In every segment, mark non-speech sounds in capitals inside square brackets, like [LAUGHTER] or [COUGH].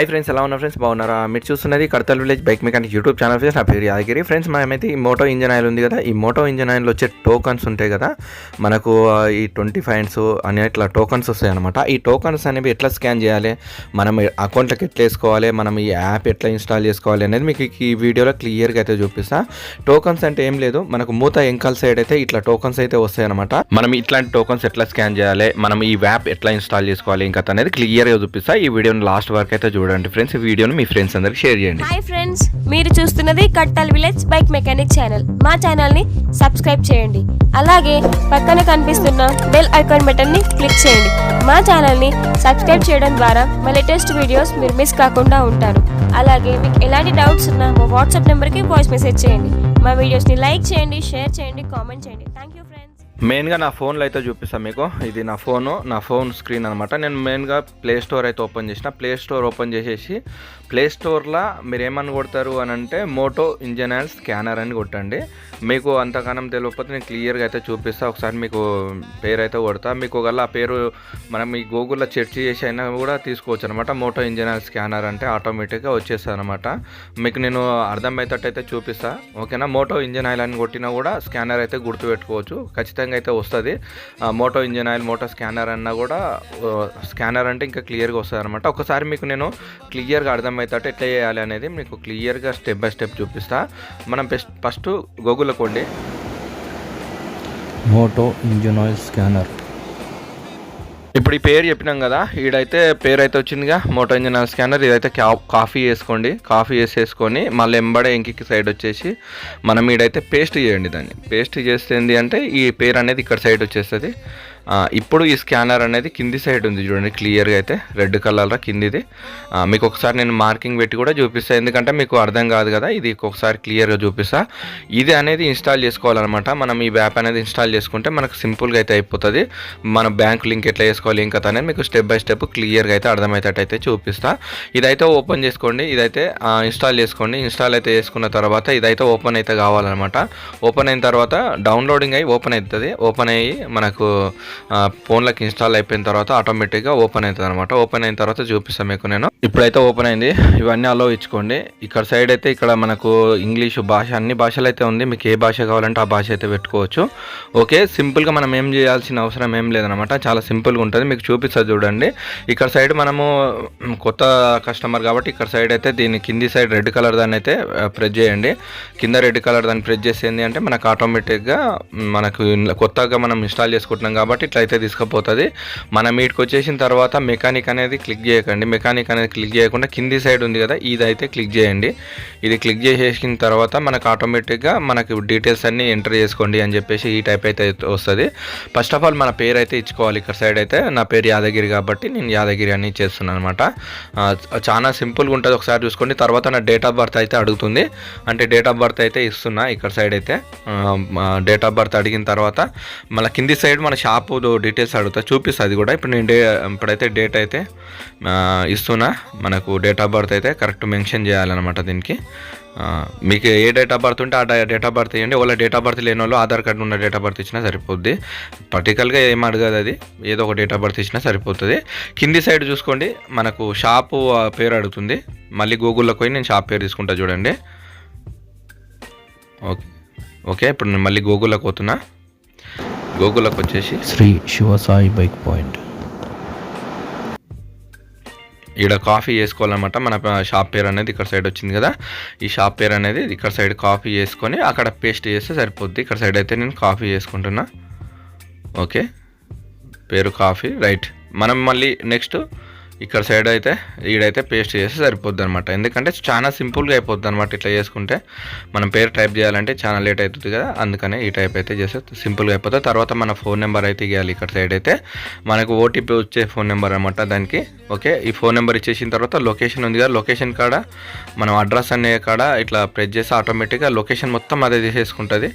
Hi friends ఎలా ఉన్నారు friends బాగున్నారా? మీరు చూస్తున్నది Kadthal village bike mechanic YouTube channel friends నా పేరు యాదగిరి. ఫ్రెండ్స్ మనమైతే ఈ మోటో ఇంజన్ ఆయిల్ ఉంది కదా ఈ మోటో ఇంజన్ ఆయిల్లో వచ్చే టోకన్స్ ఉంటాయి కదా మనకు ఈ ట్వంటీ ఫైన్స్ అనే ఇట్లా టోకన్స్ వస్తాయి అనమాట ఈ టోకన్స్ అనేవి ఎట్లా స్కాన్ చేయాలి? మనం అకౌంట్లోకి ఎట్లా వేసుకోవాలి? మనం ఈ యాప్ ఎట్లా ఇన్స్టాల్ చేసుకోవాలి అనేది మీకు ఈ వీడియోలో క్లియర్గా అయితే చూపిస్తా. టోకన్స్ అంటే ఏం లేదు మనకు మూత ఎంకల్ సైడ్ అయితే ఇట్లా టోకన్స్ అయితే వస్తాయి అనమాట మనం ఇట్లాంటి టోకన్స్ ఎట్లా స్కాన్ చేయాలి? మనం ఈ యాప్ ఎట్లా ఇన్స్టాల్ చేసుకోవాలి? ఇంకా అనేది క్లియర్గా చూపిస్తా. ఈ వీడియోని లాస్ట్ వరకు అయితే చూడండి ఫ్రెండ్స్ ఈ వీడియోని మీ ఫ్రెండ్స్ అందరికి షేర్ చేయండి. హాయ్ ఫ్రెండ్స్ మీరు చూస్తున్నది Kattal village bike mechanic channel. మా ఛానల్ని సబ్స్క్రైబ్ చేయండి. అలాగే పక్కన కనిపిస్తున్న బెల్ ఐకాన్ బటన్ని క్లిక్ చేయండి. మా ఛానల్ని సబ్స్క్రైబ్ చేయడం ద్వారా మా లేటెస్ట్ వీడియోస్ మీరు మిస్ కాకుండా ఉంటారు. అలాగే మీకు ఎలాంటి డౌట్స్ ఉన్నా మా వాట్సాప్ నెంబర్కి వాయిస్ మెసేజ్ చేయండి. మా వీడియోస్ని లైక్ చేయండి షేర్ చేయండి కామెంట్ చేయండి. థ్యాంక్ యూ మెయిన్గా నా ఫోన్లో అయితే చూపిస్తాను మీకు. ఇది నా ఫోను నా ఫోన్ స్క్రీన్ అనమాట నేను మెయిన్గా ప్లే స్టోర్ అయితే ఓపెన్ చేసిన. ప్లే స్టోర్ ఓపెన్ చేసేసి ప్లే స్టోర్లో మీరు ఏమని కొడతారు అని అంటే మోటో ఇంజన్ అండ్ స్కానర్ అని కొట్టండి. మీకు అంతగానం తెలియకపోతే నేను క్లియర్గా అయితే చూపిస్తా. ఒకసారి మీకు పేరు అయితే కొడతా. మీకు ఒకవేళ ఆ పేరు మనం ఈ గూగుల్లో సెర్చ్ చేసి అయినా కూడా తీసుకోవచ్చు అనమాట మోటో ఇంజన్ అండ్ స్కానర్ అంటే ఆటోమేటిక్గా వచ్చేస్తుంది అనమాట మీకు నేను అర్థమయ్యేటట్టయితే చూపిస్తా. ఓకేనా? మోటో ఇంజన్ ఆయిల్ అని కొట్టినా కూడా స్కానర్ అయితే గుర్తుపెట్టుకోవచ్చు. ఖచ్చితంగా అయితే వస్తుంది. Moto engine oil Moto scanner అన్నా కూడా స్కానర్ అంటే ఇంకా క్లియర్గా వస్తుంది అనమాట ఒకసారి మీకు నేను క్లియర్గా అర్థమవుతాట ఎట్లా చేయాలి అనేది మీకు క్లియర్గా స్టెప్ బై స్టెప్ చూపిస్తా. మనం బెస్ట్ ఫస్ట్ గూగుల్లో కొండి. Moto engine oil scanner. ఇప్పుడు ఈ పేరు చెప్పినాం కదా ఈడైతే పేరు అయితే వచ్చిందిగా మోటో ఇంజన్ ఆయిల్ స్కానర్. ఇదైతే కాఫీ వేసుకోండి. కాఫీ వేసేసుకొని మళ్ళీ ఎంబడే ఇంకికి సైడ్ వచ్చేసి మనం ఈడైతే పేస్ట్ చేయండి దాన్ని. పేస్ట్ చేస్తే ఏంది అంటే ఈ పేరు అనేది ఇక్కడ సైడ్ వచ్చేస్తుంది. ఇప్పుడు ఈ స్కానర్ అనేది కింది సైడ్ ఉంది చూడండి క్లియర్గా అయితే రెడ్ కలర్లో కిందిది. మీకు ఒకసారి నేను మార్కింగ్ పెట్టి కూడా చూపిస్తాను ఎందుకంటే మీకు అర్థం కాదు కదా ఇది ఒకసారి క్లియర్గా చూపిస్తా. ఇది అనేది ఇన్స్టాల్ చేసుకోవాలన్నమాట. మనం ఈ యాప్ అనేది ఇన్స్టాల్ చేసుకుంటే మనకు సింపుల్గా అయితే అయిపోతుంది. మన బ్యాంక్ లింక్ ఎట్లా చేసుకోవాలి ఇంకా అనేది మీకు స్టెప్ బై స్టెప్ క్లియర్గా అయితే అర్థమయ్యేటట్టు అయితే చూపిస్తా. ఇదైతే ఓపెన్ చేసుకోండి ఇదైతే ఇన్స్టాల్ చేసుకోండి. ఇన్స్టాల్ అయితే చేసుకున్న తర్వాత ఇదైతే ఓపెన్ అయితే కావాలన్నమాట. ఓపెన్ అయిన తర్వాత డౌన్లోడింగ్ అయ్యి ఓపెన్ అవుతుంది. ఓపెన్ అయ్యి మనకు ఫోన్లోకి ఇన్స్టాల్ అయిపోయిన తర్వాత ఆటోమేటిక్గా ఓపెన్ అవుతుంది అనమాట ఓపెన్ అయిన తర్వాత చూపిస్తాను మీకు నేను. ఇప్పుడైతే ఓపెన్ అయింది. ఇవన్నీ అలో ఇచ్చుకోండి. ఇక్కడ సైడ్ అయితే ఇక్కడ మనకు ఇంగ్లీష్ భాష అన్ని భాషలు అయితే ఉంది. మీకు ఏ భాష కావాలంటే ఆ భాష అయితే పెట్టుకోవచ్చు. ఓకే సింపుల్గా మనం ఏం చేయాల్సిన అవసరం ఏం లేదనమాట చాలా సింపుల్గా ఉంటుంది. మీకు చూపిస్తా చూడండి. ఇక్కడ సైడ్ మనము కొత్త కస్టమర్ కాబట్టి ఇక్కడ సైడ్ అయితే దీని కింది సైడ్ రెడ్ కలర్ దాన్ని అయితే ప్రెస్ చేయండి. కింద రెడ్ కలర్ దాన్ని ప్రెస్ చేసేది ఏంటి అంటే మనకు ఆటోమేటిక్గా మనకు కొత్తగా మనం ఇన్స్టాల్ చేసుకుంటున్నాం కాబట్టి ఇట్లా అయితే తీసుకుపోతుంది. మనం వీటికి వచ్చేసిన తర్వాత మెకానిక్ అనేది క్లిక్ చేయకండి. మెకానిక్ అనేది క్లిక్ చేయకుండా కింది సైడ్ ఉంది కదా ఇది అయితే క్లిక్ చేయండి. ఇది క్లిక్ చేసేసిన తర్వాత మనకు ఆటోమేటిక్గా మనకు డీటెయిల్స్ అన్నీ ఎంటర్ చేసుకోండి అని చెప్పేసి ఈ టైప్ అయితే వస్తుంది. ఫస్ట్ ఆఫ్ ఆల్ మన పేరు అయితే ఇచ్చుకోవాలి. ఇక్కడ సైడ్ అయితే నా పేరు యాదగిరి కాబట్టి నేను యాదగిరి అని ఇచ్చేస్తున్నాను అనమాట చాలా సింపుల్గా ఉంటుంది ఒకసారి చూసుకోండి. తర్వాత నా డేట్ ఆఫ్ బర్త్ అయితే అడుగుతుంది. అంటే డేట్ ఆఫ్ బర్త్ అయితే ఇస్తున్నా ఇక్కడ సైడ్ అయితే. డేట్ ఆఫ్ బర్త్ అడిగిన తర్వాత మళ్ళీ కింది సైడ్ మన షాపు డీటెయిల్స్ అడుగుతా చూపిస్తుంది అది కూడా. ఇప్పుడు నేను డే ఇప్పుడైతే డేట్ అయితే ఇస్తున్నా. మనకు డేట్ ఆఫ్ బర్త్ అయితే కరెక్ట్ మెన్షన్ చేయాలన్నమాట దీనికి. మీకు ఏ డేట్ ఆఫ్ బర్త్ ఉంటే ఆ డేట్ ఆఫ్ బర్త్ ఇవ్వండి వాళ్ళ డేట్ ఆఫ్ బర్త్ లేని వాళ్ళు ఆధార్ కార్డు ఉన్న డేట్ ఆఫ్ బర్త్ ఇచ్చినా సరిపోద్ది. పర్టికల్గా ఏం అడగదు అది. ఏదో ఒక డేట్ ఆఫ్ బర్త్ ఇచ్చినా సరిపోతుంది. కింది సైడ్ చూసుకోండి. మనకు షాపు పేరు అడుగుతుంది. మళ్ళీ గూగుల్లో పోయి నేను షాప్ పేరు తీసుకుంటా చూడండి. ఓకే. ఓకే ఇప్పుడు నేను మళ్ళీ గూగుల్లోకి పోతున్నా. గూగుల్లోకి వచ్చేసి శ్రీ శివసాయి బైక్ పాయింట్. ఇక్కడ కాఫీ చేసుకోవాలన్నమాట. మన షాప్ పేరు అనేది ఇక్కడ సైడ్ వచ్చింది కదా. ఈ షాప్ పేరు అనేది ఇక్కడ సైడ్ కాఫీ చేసుకొని అక్కడ పేస్ట్ చేస్తే సరిపోద్ది. ఇక్కడ సైడ్ అయితే నేను కాఫీ చేసుకుంటున్నా. ఓకే. పేరు కాఫీ. రైట్. మనం మళ్ళీ నెక్స్ట్ ఇక్కడ సైడ్ అయితే ఈడైతే పేస్ట్ చేస్తే సరిపోద్ది అనమాట ఎందుకంటే చాలా సింపుల్గా అయిపోద్ది అనమాట ఇట్లా చేసుకుంటే. మనం పేరు టైప్ చేయాలంటే చాలా లేట్ అవుతుంది కదా అందుకనే ఈ టైప్ అయితే చేస్తే సింపుల్గా అయిపోతుంది. తర్వాత మన ఫోన్ నెంబర్ అయితే ఇవ్వాలి ఇక్కడ సైడ్ అయితే. మనకు ఓటీపీ వచ్చే ఫోన్ నెంబర్ అనమాట దానికి ఓకే ఈ ఫోన్ నెంబర్ ఇచ్చేసిన తర్వాత లొకేషన్ ఉంది కదా లొకేషన్ కాడ మనం అడ్రస్ అనే కాడ ఇట్లా ప్రెస్ చేసి ఆటోమేటిక్గా లొకేషన్ మొత్తం అదే తీసేసుకుంటుంది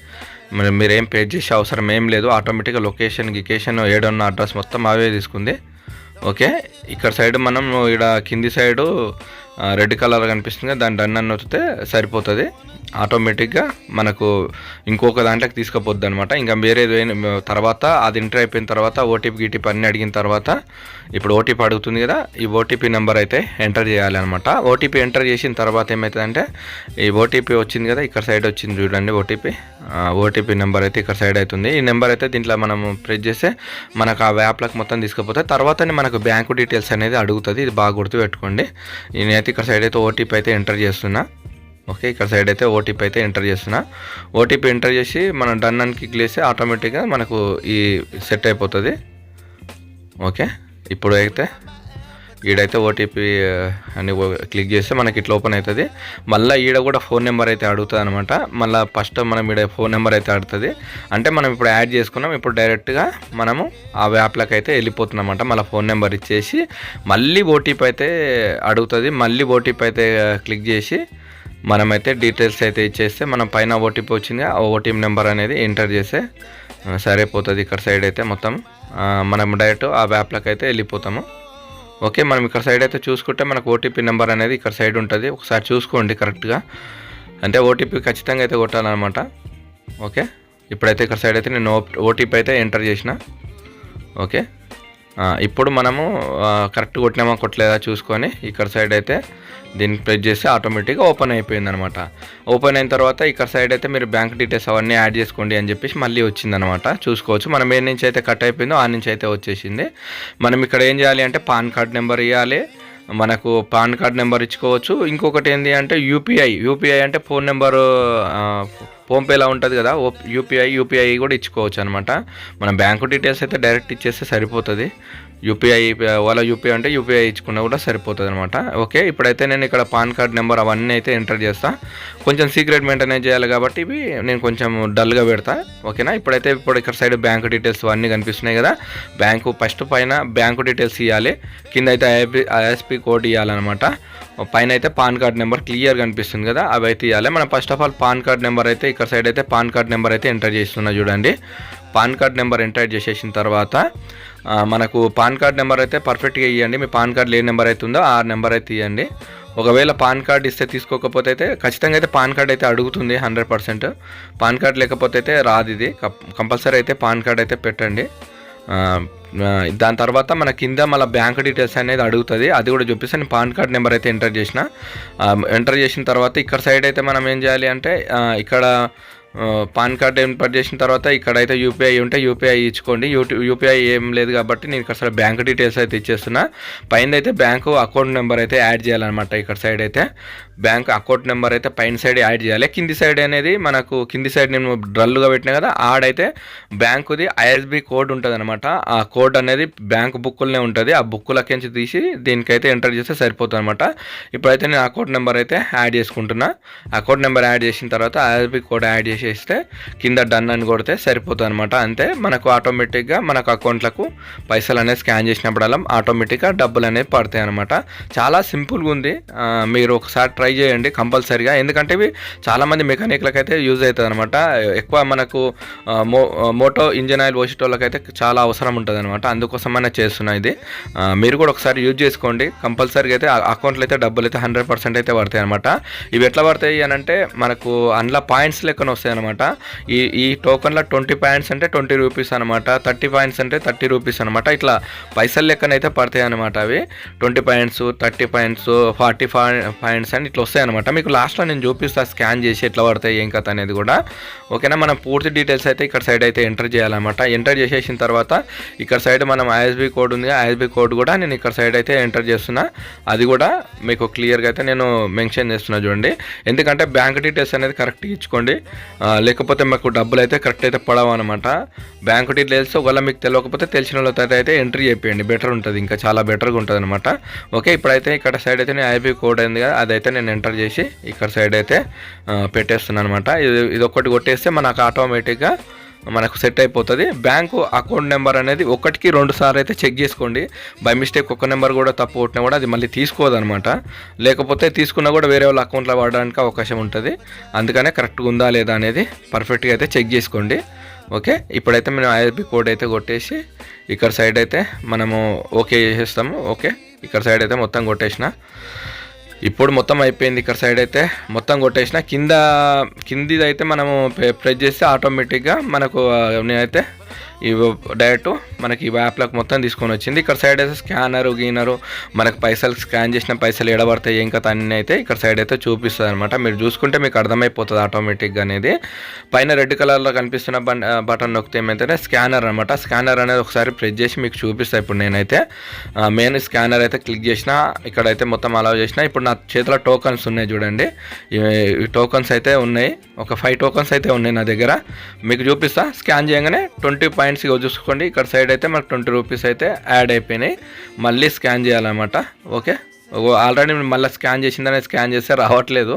మరి మీరేం పే చేసే అవసరం ఏం లేదు ఆటోమేటిక్గా లొకేషన్ గికేషన్ ఏడున్న అడ్రస్ మొత్తం అవే తీసుకుంది. ఓకే. ఇక్కడ సైడ్ మనం ఇక్కడ కింది సైడు రెడ్ కలర్ కనిపిస్తుంది దాని దాన్ని డన్ అని నొక్కితే సరిపోతుంది. ఆటోమేటిక్గా మనకు ఇంకొక దాంట్లోకి తీసుకుపోద్ది అనమాట ఇంకా వేరే తర్వాత అది ఎంటర్ అయిపోయిన తర్వాత ఓటీపీ గీటీపీ అన్నీ అడిగిన తర్వాత ఇప్పుడు ఓటీపీ అడుగుతుంది కదా ఈ ఓటీపీ నెంబర్ అయితే ఎంటర్ చేయాలన్నమాట. ఓటీపీ ఎంటర్ చేసిన తర్వాత ఏమవుతుందంటే ఈ ఓటీపీ వచ్చింది కదా ఇక్కడ సైడ్ వచ్చింది చూడండి ఓటీపీ. ఓటీపీ నెంబర్ అయితే ఇక్కడ సైడ్ అవుతుంది. ఈ నెంబర్ అయితే దీంట్లో మనం ప్రెస్ చేస్తే మనకు ఆ యాప్లకు మొత్తం తీసుకుపోతే తర్వాతనే మనకు బ్యాంకు డీటెయిల్స్ అనేది అడుగుతుంది. ఇది బాగా గుర్తుపెట్టుకోండి. నేనైతే ఇక్కడ సైడ్ అయితే ఓటీపీ అయితే ఎంటర్ చేస్తున్నా. ఓకే ఇక్కడ సైడ్ అయితే ఓటీపీ అయితే ఎంటర్ చేస్తున్నా. ఓటీపీ ఎంటర్ చేసి మనం డన్ అని క్లిక్ చేస్తే ఆటోమేటిక్గా మనకు ఈ సెట్ అయిపోతుంది. ఓకే ఇప్పుడు అయితే ఈడైతే ఓటీపీ uh, అని క్లిక్ చేస్తే మనకి ఇట్లా ఓపెన్ అవుతుంది. మళ్ళీ ఈడ కూడా ఫోన్ నెంబర్ అయితే అడుగుతుంది అనమాట మళ్ళీ ఫస్ట్ మనం ఈడ ఫోన్ నెంబర్ అయితే అడుగుతుంది. అంటే మనం ఇప్పుడు యాడ్ చేసుకున్నాం ఇప్పుడు డైరెక్ట్గా మనము ఆ యాప్లోకి అయితే వెళ్ళిపోతున్నాం అనమాట మళ్ళీ ఫోన్ నెంబర్ ఇచ్చేసి మళ్ళీ ఓటీపీ అయితే అడుగుతుంది. మళ్ళీ ఓటీపీ అయితే uh, క్లిక్ చేసి మనమైతే డీటెయిల్స్ అయితే ఇచ్చేస్తే మనం పైన ఓటీపీ వచ్చింది. ఆ ఓటీపీ నెంబర్ అనేది ఎంటర్ చేస్తే సరిపోతుంది. ఇక్కడ సైడ్ అయితే మొత్తం మనం డైరెక్ట్ ఆ యాప్లోకి అయితే వెళ్ళిపోతాము. ఓకే మనం ఇక్కడ సైడ్ అయితే చూసుకుంటే మనకు ఓటీపీ నెంబర్ అనేది ఇక్కడ సైడ్ ఉంటుంది. ఒకసారి చూసుకోండి కరెక్ట్గా అంటే ఓటీపీ ఖచ్చితంగా అయితే కొట్టాలన్నమాట. ఓకే ఇప్పుడైతే ఇక్కడ సైడ్ అయితే నేను ఓటీపీ అయితే ఎంటర్ చేసిన. ఓకే. ఇప్పుడు మనము కరెక్ట్ కొట్టినామా కొట్టలేదా చూసుకొని ఇక్కడ సైడ్ అయితే దీన్ని ప్రెస్ చేస్తే ఆటోమేటిక్గా ఓపెన్ అయిపోయింది అనమాట ఓపెన్ అయిన తర్వాత ఇక్కడ సైడ్ అయితే మీరు బ్యాంక్ డీటెయిల్స్ అవన్నీ యాడ్ చేసుకోండి అని చెప్పేసి మళ్ళీ వచ్చిందనమాట. చూసుకోవచ్చు. మనం ఏ నుంచి అయితే కట్ అయిపోయిందో ఆ నుంచి అయితే వచ్చేసింది. మనం ఇక్కడ ఏం చేయాలి అంటే పాన్ కార్డ్ నెంబర్ ఇవ్వాలి మనకు పాన్ కార్డ్ నెంబర్ ఇచ్చుకోవచ్చు. ఇంకొకటి ఏంటి అంటే యూపీఐ యూపీఐ అంటే ఫోన్ నెంబరు ఫోన్పేలా ఉంటుంది కదా యూపీఐ యూపీఐ కూడా ఇచ్చుకోవచ్చు అనమాట మన బ్యాంకు డీటెయిల్స్ అయితే డైరెక్ట్ ఇచ్చేస్తే సరిపోతుంది. యూపీఐ వాళ్ళ యూపీఐ అంటే యూపీఐ ఇచ్చుకున్నా కూడా సరిపోతుంది అనమాట ఓకే ఇప్పుడైతే నేను ఇక్కడ పాన్ కార్డ్ నెంబర్ అవన్నీ అయితే ఎంటర్ చేస్తా. కొంచెం సీక్రెట్ మెయింటైన్ చేయాలి కాబట్టి ఇవి నేను కొంచెం డల్గా పెడతా. ఓకేనా? ఇప్పుడైతే ఇప్పుడు ఇక్కడ సైడ్ బ్యాంకు డీటెయిల్స్ అన్నీ కనిపిస్తున్నాయి కదా. బ్యాంకు ఫస్ట్ పైన బ్యాంకు డీటెయిల్స్ ఇవ్వాలి కింద అయితే ఐఎస్పి కోడ్ ఇవ్వాలన్నమాట పైన అయితే పాన్ కార్డ్ నెంబర్ క్లియర్ కనిపిస్తుంది కదా అవి అయితే ఇవ్వాలి మనం first of all PAN card number అయితే ఇక్కడ సైడ్ అయితే పాన్ కార్డ్ నెంబర్ అయితే ఎంటర్ చేస్తున్నా చూడండి పాన్ కార్డ్ నెంబర్ ఎంటర్ చేసేసిన తర్వాత మనకు పాన్ కార్డ్ నెంబర్ అయితే పర్ఫెక్ట్గా ఇవ్వండి మీ పాన్ కార్డ్ ఏ నెంబర్ అయితే ఉందో ఆ నెంబర్ అయితే ఇవ్వండి ఒకవేళ పాన్ కార్డ్ ఇస్తే తీసుకోకపోతే అయితే ఖచ్చితంగా అయితే పాన్ కార్డ్ అయితే అడుగుతుంది హండ్రెడ్ పర్సెంట్ పాన్ కార్డ్ లేకపోతే అయితే రాదు ఇది కంపల్సరీ అయితే పాన్ కార్డ్ అయితే పెట్టండి దాని తర్వాత మన కింద మళ్ళీ బ్యాంక్ డీటెయిల్స్ అనేది అడుగుతుంది. అది కూడా చూపిస్తే. నేను పాన్ కార్డ్ నెంబర్ అయితే ఎంటర్ చేసిన. ఎంటర్ చేసిన తర్వాత ఇక్కడ సైడ్ అయితే మనం ఏం చేయాలి అంటే ఇక్కడ పాన్ కార్డ్ ఎంటర్ చేసిన తర్వాత ఇక్కడైతే యూపీఐ ఉంటే యూపీఐ ఇచ్చుకోండి. యూటీ యూపీఐ ఏం లేదు కాబట్టి నేను ఇక్కడ సరే బ్యాంక్ డీటెయిల్స్ అయితే ఇచ్చేస్తున్నా. పైన అయితే బ్యాంకు అకౌంట్ నెంబర్ అయితే యాడ్ చేయాలన్నమాట ఇక్కడ సైడ్ అయితే. బ్యాంక్ అకౌంట్ నెంబర్ అయితే పైన సైడ్ యాడ్ చేయాలి. కింది సైడ్ అనేది మనకు కింది సైడ్ నేను డ్రల్గా పెట్టినా కదా ఆడైతే బ్యాంకుది ఐఎస్బి కోడ్ ఉంటుంది అనమాట ఆ కోడ్ అనేది బ్యాంక్ బుక్కులనే ఉంటుంది. ఆ బుక్కులకించి తీసి దీనికైతే ఎంటర్ చేస్తే సరిపోతుంది అనమాట ఇప్పుడైతే నేను అకౌంట్ నెంబర్ అయితే యాడ్ చేసుకుంటున్నా. అకౌంట్ నెంబర్ యాడ్ చేసిన తర్వాత ఐఎస్బి కోడ్ యాడ్ చేసేస్తే కింద డన్ అని కొడితే సరిపోతుంది అనమాట అంతే మనకు ఆటోమేటిక్గా మనకు అకౌంట్లకు పైసలు అనేది స్కాన్ చేసినప్పుడల్లా ఆటోమేటిక్గా డబ్బులు అనేవి పడతాయి అనమాట చాలా సింపుల్గా ఉంది. మీరు ఒకసారి ట్రై ట్రై చేయండి కంపల్సరీగా. ఎందుకంటే ఇవి చాలామంది మెకానిక్లకు అయితే యూజ్ అవుతుంది అనమాట ఎక్కువ మనకు మో మోటో ఇంజన్ ఆయిల్ పోసేటోళ్ళకైతే చాలా అవసరం ఉంటుంది అనమాట అందుకోసమనే చేస్తున్నా ఇది. మీరు కూడా ఒకసారి యూజ్ చేసుకోండి. కంపల్సరీగా అయితే అకౌంట్లో అయితే డబ్బులు అయితే హండ్రెడ్ పర్సెంట్ అయితే పడతాయి అనమాట ఇవి ఎట్లా పడతాయి అని అంటే మనకు అందులో పాయింట్స్ లెక్కన వస్తాయి అనమాట ఈ ఈ టోకన్లో ట్వంటీ పాయింట్స్ అంటే ట్వంటీ రూపీస్ అనమాట థర్టీ పాయింట్స్ అంటే థర్టీ రూపీస్ అనమాట ఇట్లా పైసలు లెక్కన అయితే పడతాయి అనమాట అవి. Twenty points thirty points forty points అని ఇట్లా వస్తాయి అనమాట మీకు లాస్ట్లో నేను చూపిస్తా స్కాన్ చేసి ఎట్లా పడతాయి ఏం కథ అనేది కూడా. ఓకేనా? మనం పూర్తి డీటెయిల్స్ అయితే ఇక్కడ సైడ్ అయితే ఎంటర్ చేయాలన్నమాట. ఎంటర్ చేసేసిన తర్వాత ఇక్కడ సైడ్ మనం ఐఎస్బి కోడ్ ఉంది ఐఎస్బి కోడ్ కూడా నేను ఇక్కడ సైడ్ అయితే ఎంటర్ చేస్తున్నా. అది కూడా మీకు క్లియర్గా అయితే నేను మెన్షన్ చేస్తున్నా చూడండి. ఎందుకంటే బ్యాంక్ డీటెయిల్స్ అనేది కరెక్ట్గా ఇచ్చుకోండి. లేకపోతే మాకు డబ్బులు అయితే కరెక్ట్ అయితే పడవు అనమాట బ్యాంక్ డీటెయిల్స్ ఒకవేళ మీకు తెలియకపోతే తెలిసిన వాళ్ళతో అయితే ఎంట్రీ చేయండి బెటర్ ఉంటుంది ఇంకా చాలా బెటర్గా ఉంటుంది అనమాట ఓకే ఇప్పుడైతే ఇక్కడ సైడ్ అయితే నేను ఐబీ కోడ్ అయింది కదా అదైతే నేను ఎంటర్ చేసి ఇక్కడ సైడ్ అయితే పెట్టేస్తున్నాను అనమాట ఇది ఇది కొట్టేస్తే మనకు ఆటోమేటిక్గా మనకు సెట్ అయిపోతుంది. బ్యాంకు అకౌంట్ నెంబర్ అనేది ఒకటికి రెండు సార్లు అయితే చెక్ చేసుకోండి. బై మిస్టేక్ ఒక నెంబర్ కూడా తప్పు కొట్టినా కూడా అది మళ్ళీ తీసుకోదనమాట లేకపోతే తీసుకున్నా కూడా వేరే వాళ్ళ అకౌంట్లో వాడడానికి అవకాశం ఉంటుంది. అందుకనే కరెక్ట్గా ఉందా లేదా అనేది పర్ఫెక్ట్గా అయితే చెక్ చేసుకోండి. ఓకే? ఇప్పుడైతే మేము ఐఎస్బి కోడ్ అయితే కొట్టేసి ఇక్కడ సైడ్ అయితే మనము ఓకే చేసేస్తాము. ఓకే? ఇక్కడ సైడ్ అయితే మొత్తం కొట్టేసిన. ఇప్పుడు మొత్తం అయిపోయింది ఇక్కడ సైడ్ అయితే. మొత్తం కొట్టేసిన. కింద కిందిది అయితే మనము ప్రెస్ చేస్తే ఆటోమేటిక్గా మనకు నేనైతే ఈ డైరెక్ట్ మనకి ఈ యాప్లకు మొత్తం తీసుకొని వచ్చింది. ఇక్కడ సైడ్ అయితే స్కానరు గీనరు మనకు పైసలు స్కాన్ చేసిన పైసలు ఎడబడతాయి ఏం కథ అన్నీ అయితే ఇక్కడ సైడ్ అయితే చూపిస్తుంది అనమాట మీరు చూసుకుంటే మీకు అర్థమైపోతుంది ఆటోమేటిక్గా అనేది. పైన రెడ్ కలర్లో కనిపిస్తున్న బటన్ నొక్కితే ఏమైతే స్కానర్ అనమాట స్కానర్ అనేది ఒకసారి ప్రెస్ చేసి మీకు చూపిస్తాను ఇప్పుడు నేనైతే. మెయిన్ స్కానర్ అయితే క్లిక్ చేసిన ఇక్కడైతే మొత్తం అలౌ చేసిన. ఇప్పుడు నా చేతిలో టోకన్స్ ఉన్నాయి చూడండి. ఈ టోకన్స్ అయితే ఉన్నాయి. ఒక ఫైవ్ టోకన్స్ అయితే ఉన్నాయి నా దగ్గర. మీకు చూపిస్తా స్కాన్ చేయగానే ట్వంటీ పాయింట్స్ చూసుకోండి. ఇక్కడ సైడ్ అయితే మనకు ట్వంటీ రూపీస్ అయితే యాడ్ అయిపోయినాయి. మళ్ళీ స్కాన్ చేయాలన్నమాట. ఓకే? ఆల్రెడీ మళ్ళీ స్కాన్ చేసిందని స్కాన్ చేస్తే రావట్లేదు.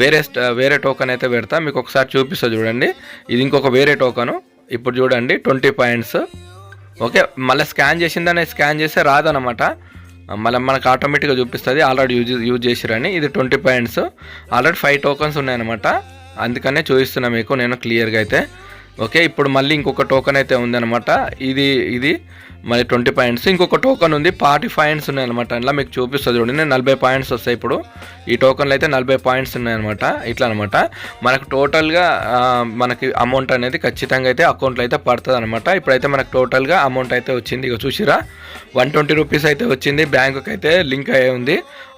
వేరే వేరే టోకెన్ అయితే పెడతా. మీకు ఒకసారి చూపిస్తా చూడండి. ఇది ఇంకొక వేరే టోకను ఇప్పుడు చూడండి ట్వంటీ పాయింట్స్ ఓకే? మళ్ళీ స్కాన్ చేసిందని స్కాన్ చేస్తే రాదనమాట మళ్ళీ మనకు ఆటోమేటిక్గా చూపిస్తుంది. ఆల్రెడీ యూజ్ యూజ్ చేసిరని. ఇది twenty points already five tokens ఉన్నాయన్నమాట. అందుకనే చూపిస్తున్నా మీకు నేను క్లియర్గా అయితే. ఓకే ఇప్పుడు మళ్ళీ ఇంకొక టోకెన్ అయితే ఉందన్నమాట. ఇది ఇది మరి ట్వంటీ పాయింట్స్. ఇంకొక టోకన్ ఉంది ఫార్టీ పాయింట్స్ ఉన్నాయన్నమాట. అట్లా మీకు చూపిస్తుంది చూడండి నేను నలభై పాయింట్స్ వస్తాయి ఇప్పుడు. ఈ టోకన్లు అయితే నలభై పాయింట్స్ ఉన్నాయన్నమాట. ఇట్లా అనమాట మనకు టోటల్గా మనకి అమౌంట్ అనేది ఖచ్చితంగా అయితే అకౌంట్లో అయితే పడుతుంది అనమాట ఇప్పుడైతే మనకు టోటల్గా అమౌంట్ అయితే వచ్చింది. ఇక చూసిరా వన్ ట్వంటీ రూపీస్ అయితే వచ్చింది. బ్యాంకుకి అయితే లింక్ అయ్యి ఉంది.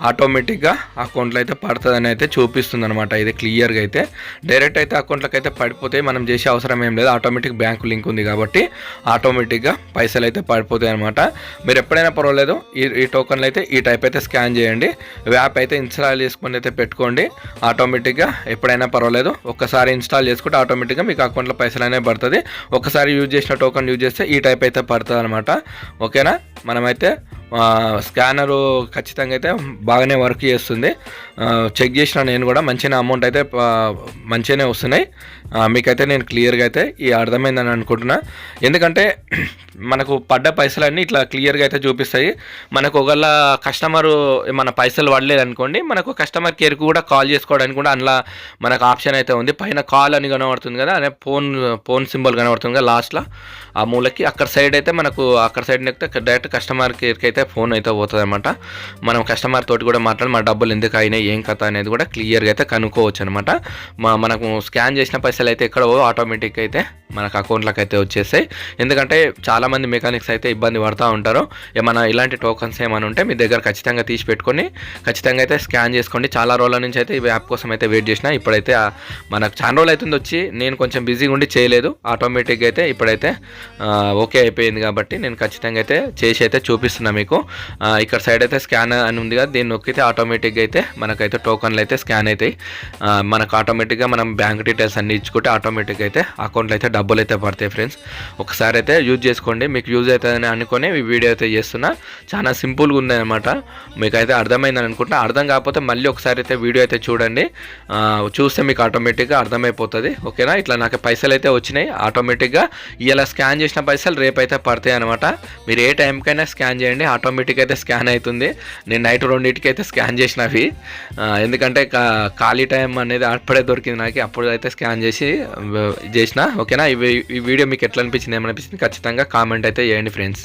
ఆటోమేటిక్గా అకౌంట్లో అయితే పడుతుందని అయితే చూపిస్తుంది అనమాట ఇది క్లియర్గా అయితే. డైరెక్ట్ అయితే అకౌంట్లోకి అయితే పడిపోతే మనం చేసే అవసరం ఏం లేదు. ఆటోమేటిక్ బ్యాంకు లింక్ ఉంది కాబట్టి ఆటోమేటిక్గా పైసలు అయితే పడిపోతాయి అనమాట మీరు ఎప్పుడైనా పర్వాలేదు ఈ ఈ టోకన్లు అయితే ఈ టైప్ అయితే స్కాన్ చేయండి. యాప్ అయితే ఇన్స్టాల్ చేసుకొని అయితే పెట్టుకోండి. ఆటోమేటిక్గా ఎప్పుడైనా పర్వాలేదు ఒక్కసారి ఇన్స్టాల్ చేసుకుంటే ఆటోమేటిక్గా మీకు అకౌంట్లో పైసలు అనేవి పడుతుంది ఒకసారి యూజ్ చేసిన టోకన్ యూజ్ చేస్తే ఈ టైప్ అయితే పడుతుంది అనమాట ఓకేనా? మనమైతే స్కానరు ఖచ్చితంగా అయితే బాగానే వర్క్ చేస్తుంది. చెక్ చేసిన నేను కూడా మంచిగా అమౌంట్ అయితే మంచిగానే వస్తున్నాయి. మీకైతే నేను క్లియర్గా అయితే ఈ అర్థమైందని అనుకుంటున్నా. ఎందుకంటే [CLEARS THROAT] మనకు పడ్డ పైసలన్నీ ఇట్లా క్లియర్గా అయితే చూపిస్తాయి. మనకు ఒకవేళ కస్టమరు మన పైసలు పడలేదు అనుకోండి మనకు కస్టమర్ కేర్కి కూడా కాల్ చేసుకోవడానికి కూడా అందులో మనకు ఆప్షన్ అయితే ఉంది. పైన కాల్ అని కనబడుతుంది కదా అనే ఫోన్ ఫోన్ సింబల్ కనబడుతుంది కదా లాస్ట్లో. ఆ మూలకి అక్కడ సైడ్ అయితే మనకు అక్కడ సైడ్ నెక్కితే డైరెక్ట్ కస్టమర్ కేర్కి అయితే ఫోన్ అయితే పోతుంది అనమాట మనం కస్టమర్ తోటి కూడా మాట్లాడి మా డబ్బులు ఎందుకు అయినాయి ఏం కథ అనేది కూడా క్లియర్గా అయితే కనుక్కోవచ్చు అనమాట మా మనకు స్కాన్ చేసిన పైసలు అయితే ఎక్కడ ఆటోమేటిక్ అయితే మనకు అకౌంట్లకు అయితే వచ్చేస్తాయి. ఎందుకంటే చాలామంది మెకానిక్స్ అయితే ఇబ్బంది పడుతూ ఉంటారు. ఏమైనా ఇలాంటి టోకన్స్ ఏమైనా ఉంటే మీ దగ్గర ఖచ్చితంగా తీసి పెట్టుకొని ఖచ్చితంగా అయితే స్కాన్ చేసుకోండి. చాలా రోజుల నుంచి అయితే ఈ యాప్ కోసం అయితే వెయిట్ చేసిన ఇప్పుడైతే మనకు చాలా రోజులు అవుతుంది వచ్చి నేను కొంచెం బిజీగా ఉండి చేయలేదు. ఆటోమేటిక్గా అయితే ఇప్పుడైతే ఓకే అయిపోయింది కాబట్టి నేను ఖచ్చితంగా అయితే చేసి అయితే చూపిస్తున్నా మీకు. ఇక్కడ సైడ్ అయితే స్కాన్ అని ఉంది కదా దీన్ని నొక్కితే ఆటోమేటిక్గా అయితే మనకైతే టోకన్లు అయితే స్కాన్ అవుతాయి. మనకు ఆటోమేటిక్గా మనం బ్యాంక్ డీటెయిల్స్ అన్ని ఇచ్చుకుంటే ఆటోమేటిక్ అయితే అకౌంట్లో అయితే డబ్బులు అయితే పడతాయి ఫ్రెండ్స్ ఒకసారి అయితే యూజ్ చేసుకోండి. మీకు యూజ్ అవుతుందని అనుకొని ఈ వీడియో అయితే చేస్తున్నా. చాలా సింపుల్గా ఉంది అనమాట అర్థమైందని అనుకుంటా అర్థం కాకపోతే మళ్ళీ ఒకసారి అయితే వీడియో అయితే చూడండి. చూస్తే మీకు ఆటోమేటిక్గా అర్థమైపోతుంది. ఓకేనా ఇట్లా నాకు పైసలు అయితే వచ్చినాయి. ఆటోమేటిక్గా ఇలా స్కాన్ చేసిన పైసలు రేపైతే అయితే పడతాయి అనమాట మీరు ఏ టైంకైనా స్కాన్ చేయండి. ఆటోమేటిక్ అయితే స్కాన్ అవుతుంది. నేను నైట్ రెండింటికి అయితే స్కాన్ చేసినవి. ఎందుకంటే ఖాళీ టైం అనేది అప్పుడే దొరికింది నాకు. అప్పుడు అయితే స్కాన్ చేసి చేసి చేసిన ఓకేనా? ఈ వీడియో మీకు ఎట్లా అనిపించింది ఏమనిపించింది ఖచ్చితంగా కామెంట్ అయితే చేయండి ఫ్రెండ్స్.